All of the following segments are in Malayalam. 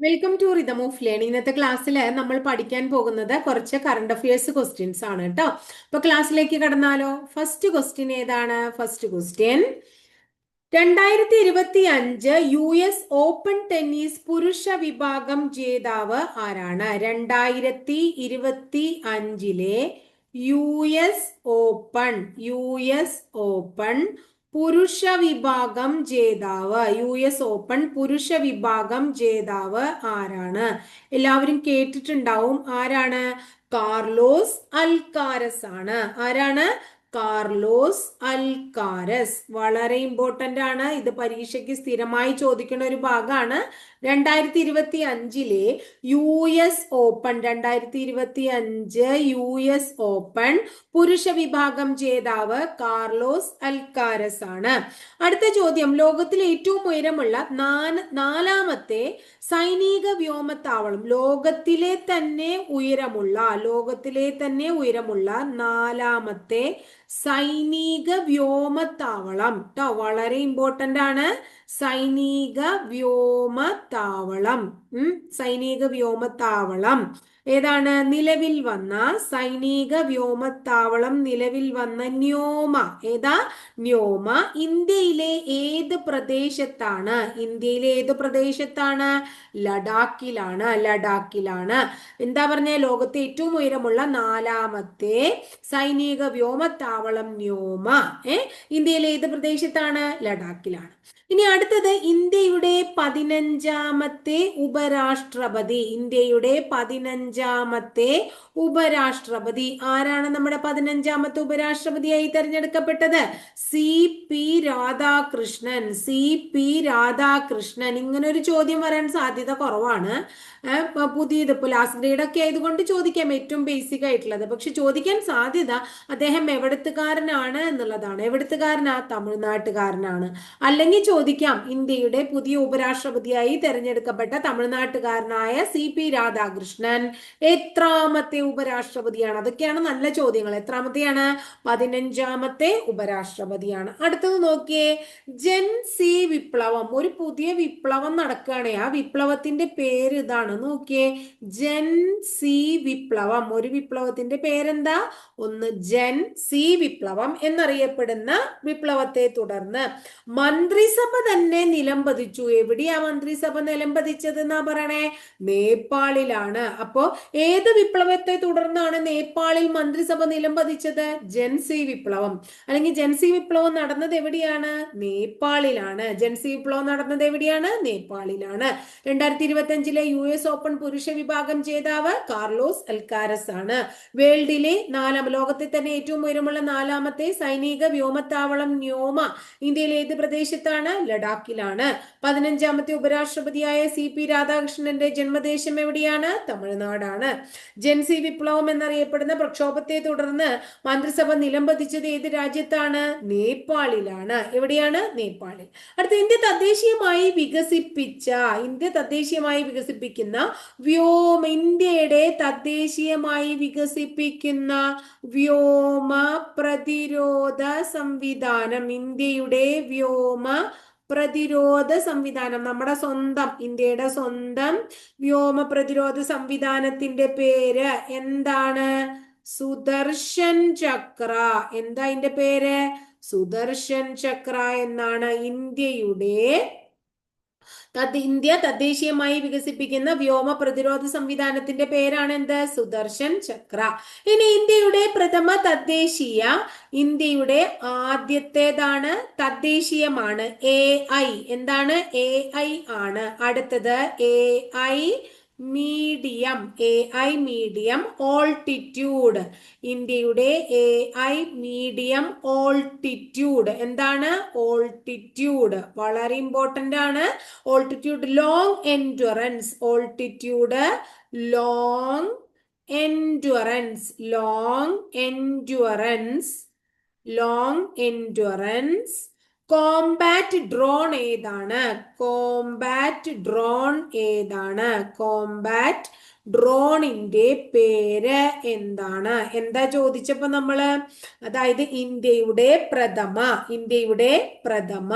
Welcome to rhythm of learning ഇന്നത്തെ ക്ലാസ്സിൽ നമ്മൾ പഠിക്കാൻ പോകുന്നത് കുറച്ച് കറണ്ട് അഫയേഴ്സ് ക്വസ്റ്റ്യൻസ് ആണ് കേട്ടോ അപ്പൊ ക്ലാസ്സിലേക്ക് കടന്നാലോ? ഫസ്റ്റ് ക്വസ്റ്റ്യൻ ഏതാണ്? ഫസ്റ്റ് ക്വസ്റ്റ്യൻ രണ്ടായിരത്തി ഇരുപത്തി അഞ്ച് യു എസ് ഓപ്പൺ ടെന്നീസ് പുരുഷ വിഭാഗം ജേതാവ് ആരാണ്? രണ്ടായിരത്തി ഇരുപത്തി അഞ്ചിലെ U S open U S open പുരുഷ വിഭാഗം ജേതാവ് യു എസ് ഓപ്പൺ പുരുഷ വിഭാഗം ജേതാവ് ആരാണ്? എല്ലാവരും കേട്ടിട്ടുണ്ടാവും ആരാണ്? കാർലോസ് അൽക്കാരസ് ആണ്. ആരാണ്? Carlos Alcaraz. വളരെ ഇമ്പോർട്ടന്റ് ആണ്. ഇത് പരീക്ഷയ്ക്ക് സ്ഥിരമായി ചോദിക്കുന്ന ഒരു ഭാഗമാണ്. രണ്ടായിരത്തി ഇരുപത്തി അഞ്ചിലെ യു എസ് ഓപ്പൺ രണ്ടായിരത്തി ഇരുപത്തി അഞ്ച് യു എസ് ഓപ്പൺ പുരുഷ വിഭാഗം ജേതാവ് കാർലോസ് അൽക്കാരസ് ആണ് അടുത്ത ചോദ്യം ലോകത്തിലെ ഏറ്റവും ഉയരമുള്ള നാല് നാലാമത്തെ സൈനിക വ്യോമത്താവളം ലോകത്തിലെ തന്നെ ഉയരമുള്ള ലോകത്തിലെ തന്നെ ഉയരമുള്ള നാലാമത്തെ സൈനിക വ്യോമത്താവളം ട്ടോ വളരെ ഇമ്പോർട്ടന്റ് ആണ്. സൈനിക വ്യോമത്താവളം. ഉം സൈനിക വ്യോമത്താവളം. ഏതാണ്? നിലവിൽ വന്ന സൈനിക വ്യോമത്താവളം നിലവിൽ വന്ന ന്യോമ. ഏതാ? ന്യോമ ഇന്ത്യയിലെ ഏത് പ്രദേശത്താണ്? ഇന്ത്യയിലെ ഏത് പ്രദേശത്താണ്? ലഡാക്കിലാണ്. ലഡാക്കിലാണ്. എന്താ പറഞ്ഞ? ലോകത്തെ ഏറ്റവും ഉയരമുള്ള നാലാമത്തെ സൈനിക വ്യോമത്താവളം ന്യോമ. ഏ? ഇന്ത്യയിലെ ഏത് പ്രദേശത്താണ്? ലഡാക്കിലാണ്. ഇനി അടുത്തത് ഇന്ത്യയുടെ പതിനഞ്ചാമത്തെ ഉപരാഷ്ട്രപതി. ഇന്ത്യയുടെ പതിനഞ്ചാമത്തെ ഉപരാഷ്ട്രപതി. ആരാണ് നമ്മുടെ പതിനഞ്ചാമത്തെ ഉപരാഷ്ട്രപതിയായി തെരഞ്ഞെടുക്കപ്പെട്ടത്? C P Radhakrishnan. C P Radhakrishnan. ഇങ്ങനെ ഒരു ചോദ്യം വരാൻ സാധ്യത കുറവാണ്. പുതിയത് ഇപ്പോൾ ലാസ്റ്റ് ഗ്രേഡ് ആയതുകൊണ്ട് ചോദിക്കാം ഏറ്റവും ബേസിക് ആയിട്ടുള്ളത്. പക്ഷെ ചോദിക്കാൻ സാധ്യത അദ്ദേഹം എവിടത്തുകാരനാണ് എന്നുള്ളതാണ്. എവിടത്തുകാരനാ? തമിഴ്നാട്ടുകാരനാണ്. അല്ലെങ്കിൽ ചോദിക്കാം. ഇന്ത്യയുടെ പുതിയ ഉപരാഷ്ട്രപതിയായി തെരഞ്ഞെടുക്കപ്പെട്ട തമിഴ്നാട്ടുകാരനായ സി പി രാധാകൃഷ്ണൻ എത്രാമത്തെ ഉപരാഷ്ട്രപതിയാണ്? അതൊക്കെയാണ് നല്ല ചോദ്യങ്ങൾ. എത്രാമത്തെയാണ്? പതിനഞ്ചാമത്തെ ഉപരാഷ്ട്രപതിയാണ്. അടുത്തത് നോക്കിയേ. ജൻ സി വിപ്ലവം. ഒരു പുതിയ വിപ്ലവം നടക്കുകയാണ്. ആ വിപ്ലവത്തിന്റെ പേര് ഇതാണ്. നോക്കിയേ. ജൻ സി വിപ്ലവം. ഒരു വിപ്ലവത്തിന്റെ പേരെന്താ? ഒന്ന് ജൻ സി വിപ്ലവം എന്നറിയപ്പെടുന്ന വിപ്ലവത്തെ തുടർന്ന് മന്ത്രിസഭ തന്നെ നിലംപതിച്ചു എവിടെയാ മന്ത്രിസഭ നിലംപതിച്ചത് എന്നാ പറയണേ? നേപ്പാളിലാണ്. അപ്പോ ഏത് വിപ്ലവത്തെ തുടർന്നാണ് നേപ്പാളിൽ മന്ത്രിസഭ നിലംപതിച്ചത് ജൻസി വിപ്ലവം. അല്ലെങ്കിൽ ജൻസി വിപ്ലവം നടന്നത് എവിടെയാണ്? നേപ്പാളിലാണ്. ജൻസി വിപ്ലവം നടന്നത് എവിടെയാണ്? നേപ്പാളിലാണ്. രണ്ടായിരത്തി ഇരുപത്തി അഞ്ചിലെ യു എസ് ഓപ്പൺ പുരുഷ വിഭാഗം ജേതാവ് കാർലോസ് അൽക്കാരസ് ആണ് വേൾഡിലെ നാലാം ലോകത്തെ തന്നെ ഏറ്റവും ഉയരമുള്ള നാലാമത്തെ സൈനിക വ്യോമത്താവളം ന്യോമ. ഇന്ത്യയിലെ ഏത് പ്രദേശത്താണ്? ലഡാക്കിലാണ്. പതിനഞ്ചാമത്തെ ഉപരാഷ്ട്രപതിയായ സി പി രാധാകൃഷ്ണന്റെ ജന്മദേശം എവിടെയാണ്? തമിഴ്നാടാണ്. ജൻസി വിപ്ലവം എന്നറിയപ്പെടുന്ന പ്രക്ഷോഭത്തെ തുടർന്ന് മന്ത്രിസഭ നിലംപതിച്ചത് ഏത് രാജ്യത്താണ്? നേപ്പാളിലാണ്. എവിടെയാണ്? നേപ്പാളിൽ. അടുത്ത ഇന്ത്യ തദ്ദേശീയമായി വികസിപ്പിച്ച ഇന്ത്യ തദ്ദേശീയമായി വികസിപ്പിക്കുന്ന വ്യോമ ഇന്ത്യയുടെ തദ്ദേശീയമായി വികസിപ്പിക്കുന്ന വ്യോമ പ്രതിരോധ സംവിധാനം ഇന്ത്യയുടെ വ്യോമ പ്രതിരോധ സംവിധാനം നമ്മുടെ സ്വന്തം ഇന്ത്യയുടെ സ്വന്തം വ്യോമ പ്രതിരോധ സംവിധാനത്തിന്റെ പേര് എന്താണ്? സുദർശൻ ചക്ര. എന്താ അതിന്റെ പേര്? സുദർശൻ ചക്ര എന്നാണ് ഇന്ത്യയുടെ ഇന്ത്യ തദ്ദേശീയമായി വികസിപ്പിക്കുന്ന വ്യോമ പ്രതിരോധ സംവിധാനത്തിന്റെ പേരാണ് എന്ത് സുദർശൻ ചക്ര. ഇനി ഇന്ത്യയുടെ പ്രഥമ തദ്ദേശീയ ഇന്ത്യയുടെ ആദ്യത്തേതാണ് തദ്ദേശീയമാണ് എ ഐ എന്താണ്? എ ഐ ആണ്. അടുത്തത് A I medium A I medium altitude ഇന്ത്യയുടെ എ ഐ മീഡിയം ഓൾട്ടിറ്റ്യൂഡ് എന്താണ്? ഓൾട്ടിറ്റ്യൂഡ് വളരെ ഇമ്പോർട്ടന്റ് ആണ്. Altitude long endurance altitude long endurance long endurance long endurance combat drone ഏതാണ്? കോംബാറ്റ് ഡ്രോൺ ഏതാണ്? കോംബാറ്റ് ഡ്രോണിന്റെ പേര് എന്താണ്? എന്താ ചോദിച്ചപ്പോ നമ്മൾ? അതായത് ഇന്ത്യയുടെ പ്രഥമ ഇന്ത്യയുടെ പ്രഥമ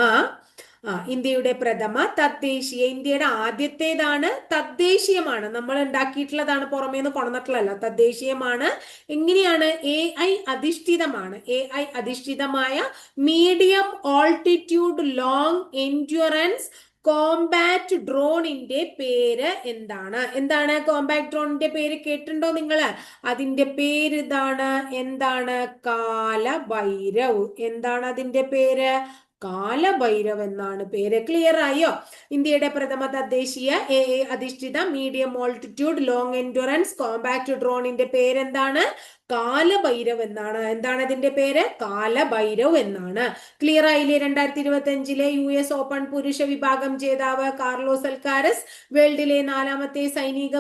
ഇന്ത്യയുടെ പ്രഥമ തദ്ദേശീയ ഇന്ത്യയുടെ ആദ്യത്തേതാണ് തദ്ദേശീയമാണ്. നമ്മൾ ഉണ്ടാക്കിയിട്ടുള്ളതാണ് പുറമേ നിന്ന് കൊണ്ടുവന്നിട്ടുള്ളതല്ല. തദ്ദേശീയമാണ്. എങ്ങനെയാണ്? എ ഐ അധിഷ്ഠിതമാണ്. എ ഐ അധിഷ്ഠിതമായ medium altitude long endurance compact ഡ്രോണിന്റെ പേര് എന്താണ്? എന്താണ് കോമ്പാക്ട് ഡ്രോണിന്റെ പേര് കേട്ടിട്ടുണ്ടോ നിങ്ങൾ? അതിന്റെ പേര് ഇതാണ്. എന്താണ്? കാലഭൈരവ്. എന്താണ് അതിന്റെ പേര്? കാലഭൈരവ് എന്നാണ് പേര്. ക്ലിയർ ആയോ? ഇന്ത്യയുടെ പ്രഥമ തദ്ദേശീയ എ എ അധിഷ്ഠിത medium altitude long endurance compact ഡ്രോണിന്റെ പേരെന്താണ്? കാലഭൈരവ് എന്നാണ് എന്താണ് അതിന്റെ പേര്? കാലഭൈരവ് എന്നാണ്. ക്ലിയർ ആയില്ലേ? രണ്ടായിരത്തി ഇരുപത്തി അഞ്ചിലെ യു എസ് ഓപ്പൺ പുരുഷ വിഭാഗം ജേതാവ് കാർലോസ് അൽക്കാരസ് വേൾഡിലെ നാലാമത്തെ സൈനിക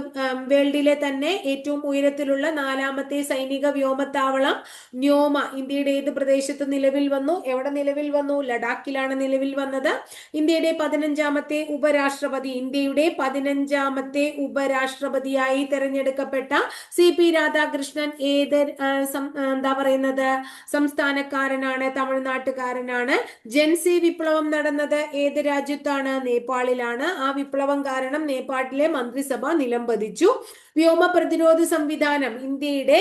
വേൾഡിലെ തന്നെ ഏറ്റവും ഉയരത്തിലുള്ള നാലാമത്തെ സൈനിക വ്യോമത്താവളം ന്യോമ ഇന്ത്യയുടെ ഏത് പ്രദേശത്ത് നിലവിൽ വന്നു? എവിടെ നിലവിൽ വന്നു? ലഡാക്കിലാണ് നിലവിൽ വന്നത്. ഇന്ത്യയുടെ പതിനഞ്ചാമത്തെ ഉപരാഷ്ട്രപതി ഇന്ത്യയുടെ പതിനഞ്ചാമത്തെ ഉപരാഷ്ട്രപതിയായി തെരഞ്ഞെടുക്കപ്പെട്ട സി പി രാധാകൃഷ്ണൻ ഏത് എന്താ പറയുന്നത് സംസ്ഥാനക്കാരനാണ് തമിഴ്നാട്ടുകാരനാണ്. ജെൻസി വിപ്ലവം നടന്നത് ഏത് രാജ്യത്താണ്? നേപ്പാളിലാണ്. ആ വിപ്ലവം കാരണം നേപ്പാളിലെ മന്ത്രിസഭ നിലംപതിച്ചു വ്യോമ പ്രതിരോധ സംവിധാനം ഇന്ത്യയുടെ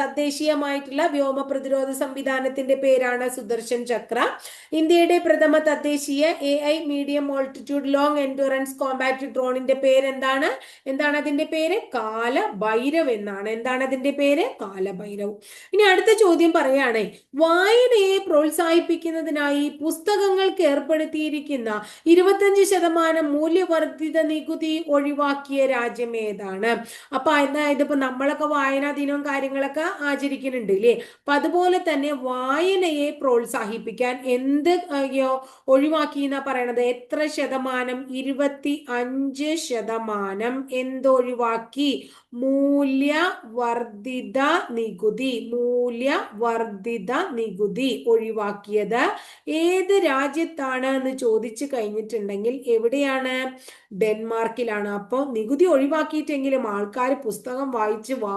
തദ്ദേശീയമായിട്ടുള്ള വ്യോമ പ്രതിരോധ സംവിധാനത്തിന്റെ പേരാണ് സുദർശൻ ചക്ര. ഇന്ത്യയുടെ പ്രഥമ തദ്ദേശീയ A I medium altitude long endurance compact ഡ്രോണിന്റെ പേര് എന്താണ് എന്താണ് അതിന്റെ പേര്? കാല ഭൈരവ് എന്നാണ് എന്താണ് അതിന്റെ പേര്? കാലഭൈരവ് ഇനി അടുത്ത ചോദ്യം പറയുകയാണെ വായനയെ പ്രോത്സാഹിപ്പിക്കുന്നതിനായി പുസ്തകങ്ങൾക്ക് ഏർപ്പെടുത്തിയിരിക്കുന്ന ഇരുപത്തഞ്ച് ശതമാനം മൂല്യവർദ്ധിത നികുതി ഒഴിവാക്കിയ രാജ്യം ഏതാണ്? അപ്പൊ അതായത് ഇപ്പൊ നമ്മളൊക്കെ വായനാ ദിനവും കാര്യങ്ങളൊക്കെ ആചരിക്കുന്നുണ്ട് ഇല്ലേ? അപ്പൊ അതുപോലെ തന്നെ വായനയെ പ്രോത്സാഹിപ്പിക്കാൻ എന്ത് ഒഴിവാക്കി എന്നാ പറയണത്? എത്ര ശതമാനം? ഇരുപത്തി അഞ്ച് ശതമാനം എന്തൊഴിവാക്കി? മൂല്യവർദ്ധിത നികുതി മൂല്യവർദ്ധിത നികുതി ഒഴിവാക്കിയത്. ഏത് രാജ്യത്താണ് എന്ന് ചോദിച്ചു കഴിഞ്ഞിട്ടുണ്ടെങ്കിൽ എവിടെയാണ്? ഡെൻമാർക്കിലാണ്. അപ്പോൾ നികുതി ഒഴിവാക്കിയിട്ടെങ്കിലും ആൾക്കാർ പുസ്തകം വായിച്ച് വാ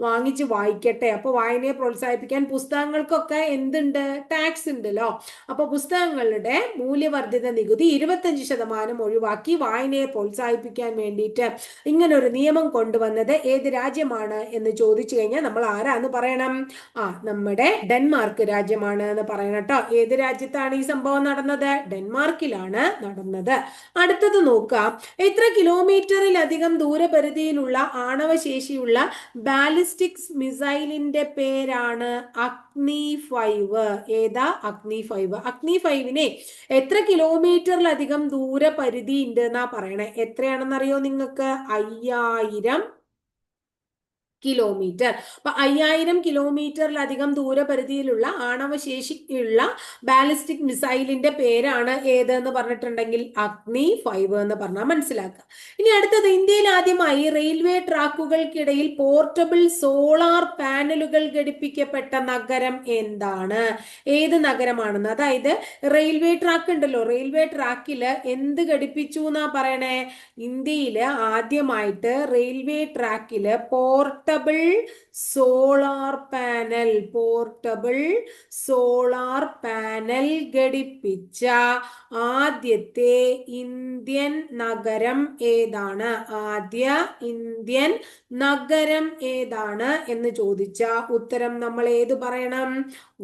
വാങ്ങിച്ച് വായിക്കട്ടെ. അപ്പോൾ വായനയെ പ്രോത്സാഹിപ്പിക്കാൻ പുസ്തകങ്ങൾക്കൊക്കെ എന്തുണ്ട്? ടാക്സ് ഉണ്ടല്ലോ. അപ്പോൾ പുസ്തകങ്ങളുടെ മൂല്യവർദ്ധിത നികുതി ഇരുപത്തഞ്ച് ശതമാനം ഒഴിവാക്കി വായനയെ പ്രോത്സാഹിപ്പിക്കാൻ വേണ്ടിയിട്ട് ഇങ്ങനെ ഒരു നിയമം കൊണ്ടുവന്നത് ഏത് രാജ്യമാണ് എന്ന് ചോദിച്ചു കഴിഞ്ഞാൽ നമ്മൾ ആരാന്ന് പറയണം? ആ നമ്മുടെ ഡെൻമാർക്ക് രാജ്യമാണ് എന്ന് പറയണം കേട്ടോ. ഏത് രാജ്യത്താണ് ഈ സംഭവം? നടന്നത്? ഡെൻമാർക്കിലാണ് നടന്നത്. അടുത്തത് നോക്കാം എത്ര കിലോമീറ്ററിലധികം ദൂരപരിധിയിലുള്ള ആണവശേഷിയുള്ള ബാലിസ്റ്റിക്സ് മിസൈലിന്റെ പേരാണ് അഗ്നി ഫൈവ്. ഏതാ? അഗ്നി ഫൈവ്. അഗ്നി ഫൈവിനെ എത്ര കിലോമീറ്ററിലധികം ദൂരപരിധി ഉണ്ട് എന്നാ പറയണേ? എത്രയാണെന്നറിയോ നിങ്ങൾക്ക്? അയ്യായിരം കിലോമീറ്റർ അപ്പൊ അയ്യായിരം കിലോമീറ്ററിലധികം ദൂരപരിധിയിലുള്ള ആണവശേഷിയുള്ള ബാലിസ്റ്റിക് മിസൈലിന്റെ പേരാണ് ഏത് എന്ന് പറഞ്ഞിട്ടുണ്ടെങ്കിൽ അഗ്നി ഫൈവ് എന്ന് പറഞ്ഞാൽ മനസ്സിലാക്കുക ഇനി അടുത്തത് ഇന്ത്യയിൽ ആദ്യമായി റെയിൽവേ ട്രാക്കുകൾക്കിടയിൽ പോർട്ടബിൾ സോളാർ പാനലുകൾ ഘടിപ്പിക്കപ്പെട്ട നഗരം എന്താണ്? ഏത് നഗരമാണെന്ന്? അതായത് റെയിൽവേ ട്രാക്ക് ഉണ്ടല്ലോ. റെയിൽവേ ട്രാക്കിൽ എന്ത് ഘടിപ്പിച്ചു എന്നാ പറയണേ? ഇന്ത്യയിൽ ആദ്യമായിട്ട് റെയിൽവേ ട്രാക്കിൽ portable solar panel portable solar panel ഘടിപ്പിച്ച ആദ്യത്തെ ഇന്ത്യൻ നഗരം ഏതാണ്? ആദ്യ ഇന്ത്യൻ നഗരം ഏതാണ് എന്ന് ചോദിച്ച ഉത്തരം നമ്മൾ ഏത് പറയണം?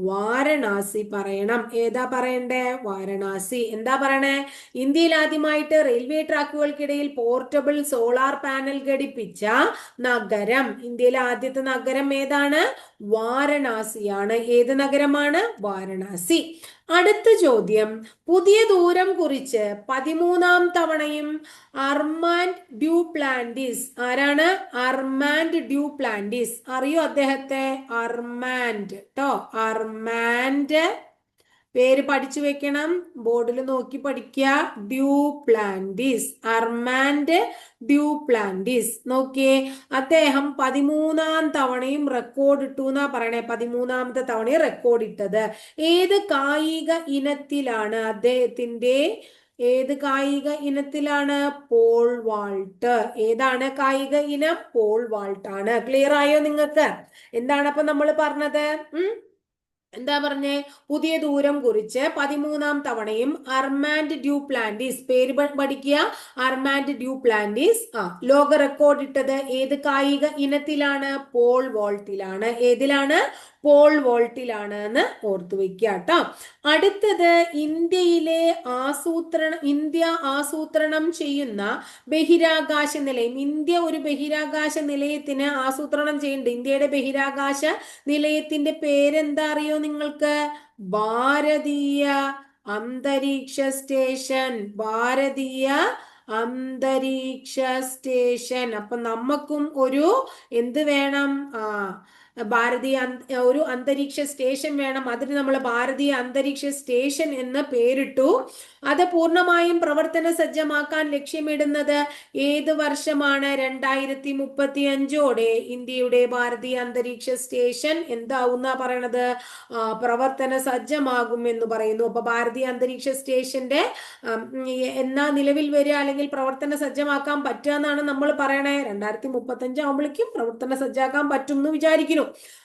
വാരണാസി പറയണം. ഏതാ പറയണ്ടേ? വാരണാസി. എന്താ പറയണേ? ഇന്ത്യയിൽ ആദ്യമായിട്ട് റെയിൽവേ ട്രാക്കുകൾക്കിടയിൽ പോർട്ടബിൾ സോളാർ പാനൽ ഘടിപ്പിച്ച നഗരം ഇന്ത്യയിലെ ആദ്യത്തെ നഗരം ഏതാണ്? വാരണാസിയാണ്. ഏത് നഗരമാണ്? വാരണാസി. അടുത്ത ചോദ്യം. പുതിയ ദൂരം കുറിച്ച് പതിമൂന്നാം തവണയും അർമാൻഡ് ഡ്യൂ പ്ലാന്റിസ് ആരാണ്? അർമാൻഡ് ഡ്യൂ പ്ലാന്റിസ് അറിയോ അദ്ദേഹത്തെ? അർമാൻഡ് ട്ടോ. അർമാൻഡ് പേര് പഠിച്ചു വെക്കണം. ബോർഡിൽ നോക്കി പഠിക്കുക. Duplantis Armand Duplantis നോക്കിയേ അദ്ദേഹം പതിമൂന്നാം തവണയും റെക്കോർഡ് ഇട്ടു എന്നാ പറയണേ? പതിമൂന്നാമത്തെ തവണയും റെക്കോർഡ് ഇട്ടത്. ഏത് കായിക ഇനത്തിലാണ് അദ്ദേഹത്തിന്റെ ഏത് കായിക ഇനത്തിലാണ്? Pole vault. ഏതാണ് കായിക ഇനം? പോൾ വാൾട്ടാണ്. ക്ലിയർ ആയോ നിങ്ങൾക്ക്? എന്താണ് അപ്പൊ നമ്മൾ പറഞ്ഞത്? ഉം? എന്താ പറഞ്ഞേ? പുതിയ ദൂരം കുറിച്ച് പതിമൂന്നാം തവണയും അർമാൻഡ് ഡ്യൂ പ്ലാന്റീസ് പേര് പഠിക്കുക. അർമാൻഡ് ഡ്യൂ പ്ലാന്റീസ് ആ ലോക റെക്കോർഡ് ഇട്ടത് ഏത് കായിക ഇനത്തിലാണ്? പോൾ വോൾട്ടിലാണ് ഏതിലാണ്? പോൾ വോൾട്ടിലാണ് എന്ന് ഓർത്തു വെക്കുക കേട്ടോ. അടുത്തത് ഇന്ത്യയിലെ ആസൂത്രണം ഇന്ത്യ ആസൂത്രണം ചെയ്യുന്ന ബഹിരാകാശ നിലയം. ഇന്ത്യ ഒരു ബഹിരാകാശ നിലയത്തിന് ആസൂത്രണം ചെയ്യുന്നുണ്ട്. ഇന്ത്യയുടെ ബഹിരാകാശ നിലയത്തിന്റെ പേരെന്താ അറിയോ നിങ്ങൾക്ക്? ഭാരതീയ അന്തരീക്ഷ സ്റ്റേഷൻ. ഭാരതീയ അന്തരീക്ഷ സ്റ്റേഷൻ. അപ്പൊ നമുക്കും ഒരു എന്ത് വേണം? ആ ഭാരതീയ ഒരു അന്തരീക്ഷ സ്റ്റേഷൻ വേണം. അതിന് നമ്മൾ ഭാരതീയ അന്തരീക്ഷ സ്റ്റേഷൻ എന്ന് പേരിട്ടു. അത് പൂർണമായും പ്രവർത്തന സജ്ജമാക്കാൻ ലക്ഷ്യമിടുന്നത് ഏത് വർഷമാണ്? രണ്ടായിരത്തി മുപ്പത്തി അഞ്ചോടെ ഇന്ത്യയുടെ ഭാരതീയ അന്തരീക്ഷ സ്റ്റേഷൻ എന്താവുന്ന പറയണത്? പ്രവർത്തന സജ്ജമാകും എന്ന് പറയുന്നു. അപ്പൊ ഭാരതീയ അന്തരീക്ഷ സ്റ്റേഷന്റെ എന്നാ നിലവിൽ വരിക അല്ലെങ്കിൽ പ്രവർത്തന സജ്ജമാക്കാൻ പറ്റുക എന്നാണ് നമ്മൾ പറയണേ. രണ്ടായിരത്തി മുപ്പത്തി അഞ്ചാകുമ്പോഴേക്കും പ്രവർത്തന സജ്ജാക്കാൻ പറ്റും എന്ന് വിചാരിക്കുന്നു.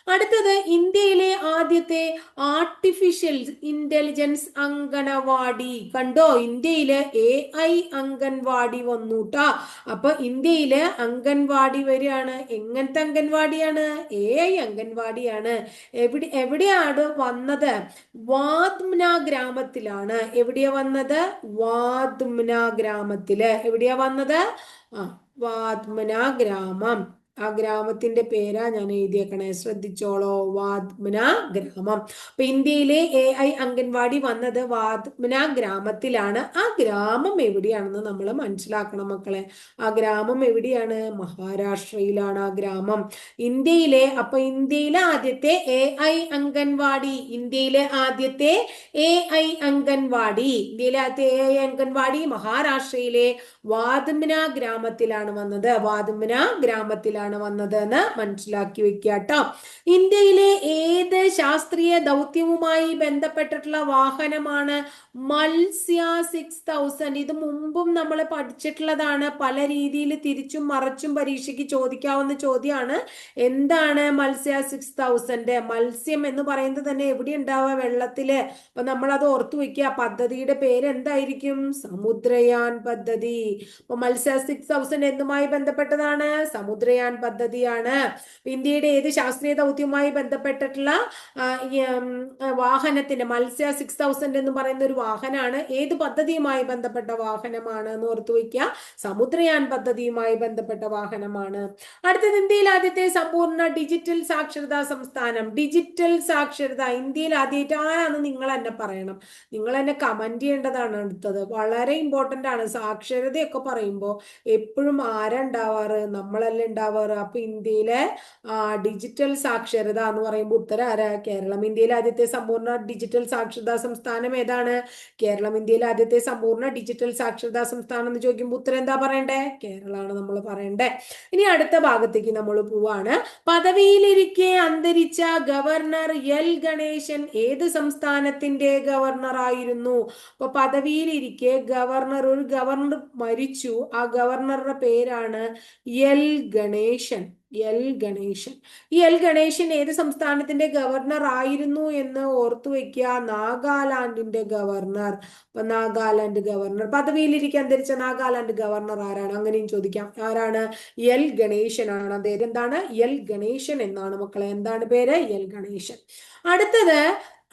അടുത്തത് ഇന്ത്യയിലെ ആദ്യത്തെ ആർട്ടിഫിഷ്യൽ ഇന്റലിജൻസ് അങ്കണവാടി കണ്ടോ? ഇന്ത്യയിലെ എ ഐ അംഗൻവാടി വന്നു ട്ടാ. അപ്പൊ ഇന്ത്യയിലെ അംഗൻവാടി വരികയാണ്. എങ്ങനത്തെ അംഗൻവാടിയാണ്? A I അംഗൻവാടിയാണ്. എവിടെ എവിടെയാണ് വന്നത്? വാദ്മന ഗ്രാമത്തിലാണ്. എവിടെയാ വന്നത്? വാദ്മന ഗ്രാമത്തിൽ. എവിടെയാ വന്നത്? ആ വാദ്മന ഗ്രാമം. ആ ഗ്രാമത്തിന്റെ പേരാ ഞാൻ എഴുതിയേക്കണേ. ശ്രദ്ധിച്ചോളോ വാദ്മന ഗ്രാമം. അപ്പൊ ഇന്ത്യയിലെ എ ഐ അംഗൻവാടി വന്നത് വാദ്മന ഗ്രാമത്തിലാണ്. ആ ഗ്രാമം എവിടെയാണെന്ന് നമ്മൾ മനസ്സിലാക്കണം മക്കളെ. ആ ഗ്രാമം എവിടെയാണ്? മഹാരാഷ്ട്രയിലാണ് ആ ഗ്രാമം. ഇന്ത്യയിലെ അപ്പൊ ഇന്ത്യയിലെ ആദ്യത്തെ എ ഐ അംഗൻവാടി ഇന്ത്യയിലെ ആദ്യത്തെ എ ഐ അംഗൻവാടി ഇന്ത്യയിലെ ആദ്യത്തെ എ ഐ അംഗൻവാടി മഹാരാഷ്ട്രയിലെ വാദ്മന ഗ്രാമത്തിലാണ് വന്നത്. വാദ്മന ഗ്രാമത്തിലാണ് വന്നത് എന്ന് മനസ്സിലാക്കി വെക്കുക കേട്ടോ. ഇന്ത്യയിലെ ഏത് ശാസ്ത്രീയ ദൗത്യവുമായി ബന്ധപ്പെട്ടിട്ടുള്ള വാഹനമാണ് മത്സ്യ സിക്സ് തൗസൻഡ് ഇത് മുമ്പും നമ്മൾ പഠിച്ചിട്ടുള്ളതാണ്. പല രീതിയിൽ തിരിച്ചും മറച്ചും പരീക്ഷയ്ക്ക് ചോദിക്കാവുന്ന ചോദ്യമാണ്. എന്താണ് മത്സ്യ സിക്സ് തൗസൻഡ് മത്സ്യം എന്ന് പറയുന്നത് തന്നെ എവിടെ ഉണ്ടാവുക വെള്ളത്തിൽ അപ്പൊ നമ്മൾ അത് ഓർത്തു വെക്കുക. പദ്ധതിയുടെ പേര് എന്തായിരിക്കും? സമുദ്രയാൻ പദ്ധതി. അപ്പൊ മത്സ്യ സിക്സ് തൗസൻഡ് എന്തുമായി ബന്ധപ്പെട്ടതാണ്? സമുദ്രയാൻ പദ്ധതിയാണ്. ഇന്ത്യയുടെ ഏത് ശാസ്ത്രീയ ദൗത്യവുമായി ബന്ധപ്പെട്ടിട്ടുള്ള വാഹനത്തിന്റെ മത്സ്യ സിക്സ് തൗസൻഡ് എന്ന് പറയുന്ന ഒരു വാഹനമാണ് ഏത് പദ്ധതിയുമായി ബന്ധപ്പെട്ട വാഹനമാണ് എന്ന് ഓർത്തു വയ്ക്കുക. സമുദ്രയാൻ പദ്ധതിയുമായി ബന്ധപ്പെട്ട വാഹനമാണ്. അടുത്തത് ഇന്ത്യയിൽ ആദ്യത്തെ സമ്പൂർണ ഡിജിറ്റൽ സാക്ഷരതാ സംസ്ഥാനം. ഡിജിറ്റൽ സാക്ഷരത ഇന്ത്യയിൽ ആദ്യമായിട്ട് ആരാന്ന് നിങ്ങൾ എന്നെ പറയണം. നിങ്ങൾ എന്നെ കമന്റ് ചെയ്യേണ്ടതാണ് അടുത്തത്. വളരെ ഇമ്പോർട്ടന്റ് ആണ്. സാക്ഷരതയൊക്കെ പറയുമ്പോൾ എപ്പോഴും ആരാ ഉണ്ടാവാറ്? നമ്മളല്ലേ ഉണ്ടാവാറ്? അപ്പൊ ഇന്ത്യയിലെ ഡിജിറ്റൽ സാക്ഷരത എന്ന് പറയുമ്പോൾ ഉത്തരം ആരാ? കേരളം ഇന്ത്യയിലെ ആദ്യത്തെ സമ്പൂർണ ഡിജിറ്റൽ സാക്ഷരതാ സംസ്ഥാനം ഏതാണ്? കേരളം ഇന്ത്യയിലെ ആദ്യത്തെ സമ്പൂർണ ഡിജിറ്റൽ സാക്ഷരതാ സംസ്ഥാനം എന്ന് ചോദിക്കുമ്പോൾ ഉത്തരം എന്താ പറയണ്ടേ? കേരളമാണ് നമ്മൾ പറയണ്ടേ. ഇനി അടുത്ത ഭാഗത്തേക്ക് നമ്മൾ പോവാണ്. പദവിയിലിരിക്കെ അന്തരിച്ച ഗവർണർ എൽ ഗണേശൻ ഏത് സംസ്ഥാനത്തിന്റെ ഗവർണർ ആയിരുന്നു? അപ്പൊ പദവിയിലിരിക്കെ ഗവർണർ ഒരു ഗവർണർ മരിച്ചു. ആ ഗവർണറുടെ പേരാണ് എൽ ഗണേശൻ എൽ ഗണേശൻ. ഈ എൽ ഗണേശൻ ഏത് സംസ്ഥാനത്തിന്റെ ഗവർണർ ആയിരുന്നു എന്ന് ഓർത്തു വെക്കുക? നാഗാലാൻഡിന്റെ ഗവർണർ. അപ്പൊ നാഗാലാൻഡ് ഗവർണർ. പദവിയിലിരിക്കാൻ ധരിച്ച നാഗാലാൻഡ് ഗവർണർ ആരാണ്? അങ്ങനെയും ചോദിക്കാം. ആരാണ്? എൽ ഗണേശൻ ആണ്. അദ്ദേഹം എന്താണ്? എൽ ഗണേശൻ എന്നാണ് മക്കളെ. എന്താണ് പേര്? എൽ ഗണേശൻ. അടുത്തത്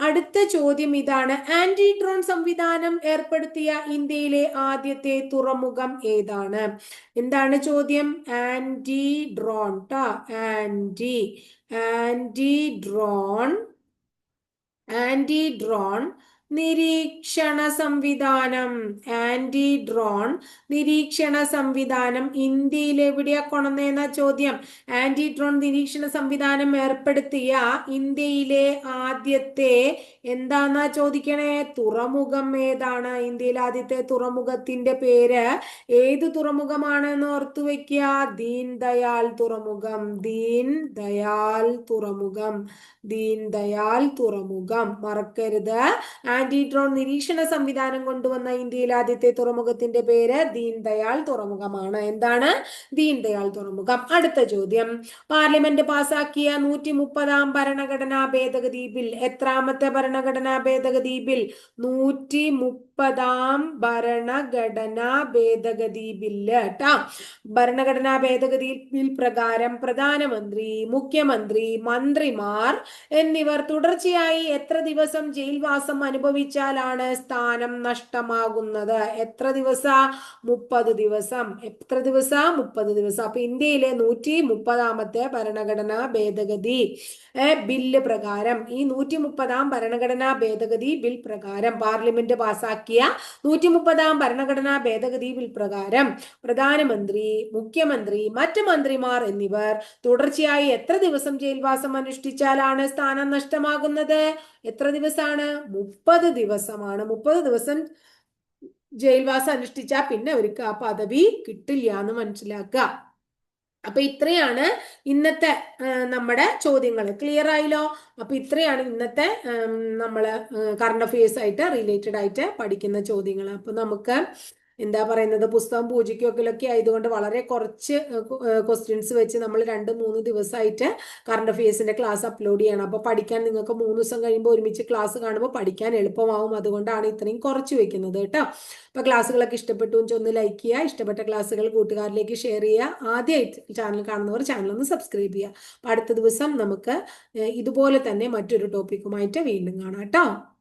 അടുത്ത ചോദ്യം ഇതാണ്. ആന്റി ഡ്രോൺ സംവിധാനം ഏർപ്പെടുത്തിയ ഇന്ത്യയിലെ ആദ്യത്തെ തുറമുഖം ഏതാണ്? എന്താണ് ചോദ്യം? ആന്റി ഡ്രോൺ ട്ടാ. Anti anti drone anti drone നിരീക്ഷണ സംവിധാനം ആന്റി ഡ്രോൺ നിരീക്ഷണ സംവിധാനം. ഇന്ത്യയിൽ എവിടെയാ കൊണ്ടുവന്നേന്ന ചോദ്യം. ആന്റി ഡ്രോൺ നിരീക്ഷണ സംവിധാനം ഏർപ്പെടുത്തിയ ഇന്ത്യയിലെ ആദ്യത്തെ എന്താന്നാ ചോദിക്കണേ? തുറമുഖം ഏതാണ്? ഇന്ത്യയിലെ ആദ്യത്തെ തുറമുഖത്തിന്റെ പേര് ഏത് തുറമുഖമാണ് എന്ന് ഓർത്തു വെക്കുക ദീൻ ദയാൽ തുറമുഖം. ദീൻ ദയാൽ തുറമുഖം. ദീൻ ദയാൽ തുറമുഖം. മറക്കരുത്. ആന്റി ഡ്രോൺ നിരീക്ഷണ സംവിധാനം കൊണ്ടുവന്ന ഇന്ത്യയിലെ ആദ്യത്തെ തുറമുഖത്തിന്റെ പേര് ദീൻ ദയാൽ തുറമുഖമാണ്. എന്താണ്? ദീൻ ദയാൽ തുറമുഖം. അടുത്ത ചോദ്യം. പാർലമെന്റ് പാസാക്കിയ നൂറ്റി മുപ്പതാം ഭരണഘടനാ ഭേദഗതി ബിൽ. എത്രാമത്തെ ഭരണഘടനാ ഭേദഗതി ബിൽ? നൂറ്റി മുപ്പതാം ഭരണഘടനാ ഭേദഗതി ബില്ല് കേട്ടാ. ഭരണഘടനാ ഭേദഗതി ബിൽ പ്രകാരം പ്രധാനമന്ത്രി മുഖ്യമന്ത്രി മന്ത്രിമാർ എന്നിവർ തുടർച്ചയായി എത്ര ദിവസം ജയിൽവാസം അനുഭവിച്ചാലാണ് സ്ഥാനം നഷ്ടമാകുന്നത്? എത്ര ദിവസ? മുപ്പത് ദിവസം. എത്ര ദിവസ? മുപ്പത് ദിവസം. അപ്പൊ ഇന്ത്യയിലെ നൂറ്റി മുപ്പതാമത്തെ ഭരണഘടനാ ഭേദഗതി ബില്ല് പ്രകാരം ഈ നൂറ്റി മുപ്പതാം ഭരണഘടനാ ഭേദഗതി ബിൽ പ്രകാരം പാർലമെന്റ് പാസാക്കിയ നൂറ്റി മുപ്പതാം ഭരണഘടനാ ഭേദഗതി ബിൽ പ്രകാരം പ്രധാനമന്ത്രി മുഖ്യമന്ത്രി മറ്റ് മന്ത്രിമാർ എന്നിവർ തുടർച്ചയായി എത്ര ദിവസം ജയിൽവാസം അനുഷ്ഠിച്ചാലാണ് സ്ഥാനം നഷ്ടമാകുന്നത്? എത്ര ദിവസമാണ്? മുപ്പത് ദിവസമാണ്. മുപ്പത് ദിവസം ജയിൽവാസം അനുഷ്ഠിച്ചാൽ പിന്നെ അവർക്ക് ആ പദവി കിട്ടില്ല എന്ന് മനസ്സിലാക്കുക. അപ്പൊ ഇത്രയാണ് ഇന്നത്തെ നമ്മുടെ ചോദ്യങ്ങൾ ക്ലിയർ ആയില്ലോ? അപ്പൊ ഇത്രയാണ് ഇന്നത്തെ നമ്മൾ കറണ്ട് അഫയേഴ്സ് ആയിട്ട് റിലേറ്റഡ് ആയിട്ട് പഠിക്കുന്ന ചോദ്യങ്ങൾ അപ്പൊ നമുക്ക് എന്താ പറയുന്നത്? പുസ്തകം പൂജയ്ക്കൊക്കെ ആയതുകൊണ്ട് വളരെ കുറച്ച് ക്വസ്റ്റ്യൻസ് വെച്ച് നമ്മൾ രണ്ട് മൂന്ന് ദിവസമായിട്ട് കറണ്ട് അഫയേഴ്സിന്റെ ക്ലാസ് അപ്ലോഡ് ചെയ്യണം. അപ്പോൾ പഠിക്കാൻ നിങ്ങൾക്ക് മൂന്ന് ദിവസം കഴിയുമ്പോൾ ഒരുമിച്ച് ക്ലാസ് കാണുമ്പോൾ പഠിക്കാൻ എളുപ്പമാവും. അതുകൊണ്ടാണ് ഇത്രയും കുറച്ച് വെക്കുന്നത് കേട്ടോ. അപ്പോൾ ക്ലാസ്സുകളൊക്കെ ഇഷ്ടപ്പെട്ടു ഒന്ന് ലൈക്ക് ചെയ്യുക. ഇഷ്ടപ്പെട്ട ക്ലാസ്സുകൾ കൂട്ടുകാരിലേക്ക് ഷെയർ ചെയ്യുക. ആദ്യമായിട്ട് ചാനൽ കാണുന്നവർ ചാനൽ ഒന്ന് സബ്സ്ക്രൈബ് ചെയ്യുക. അടുത്ത ദിവസം നമുക്ക് ഇതുപോലെ തന്നെ മറ്റൊരു ടോപ്പിക്കുമായിട്ട് വീണ്ടും കാണാം കേട്ടോ.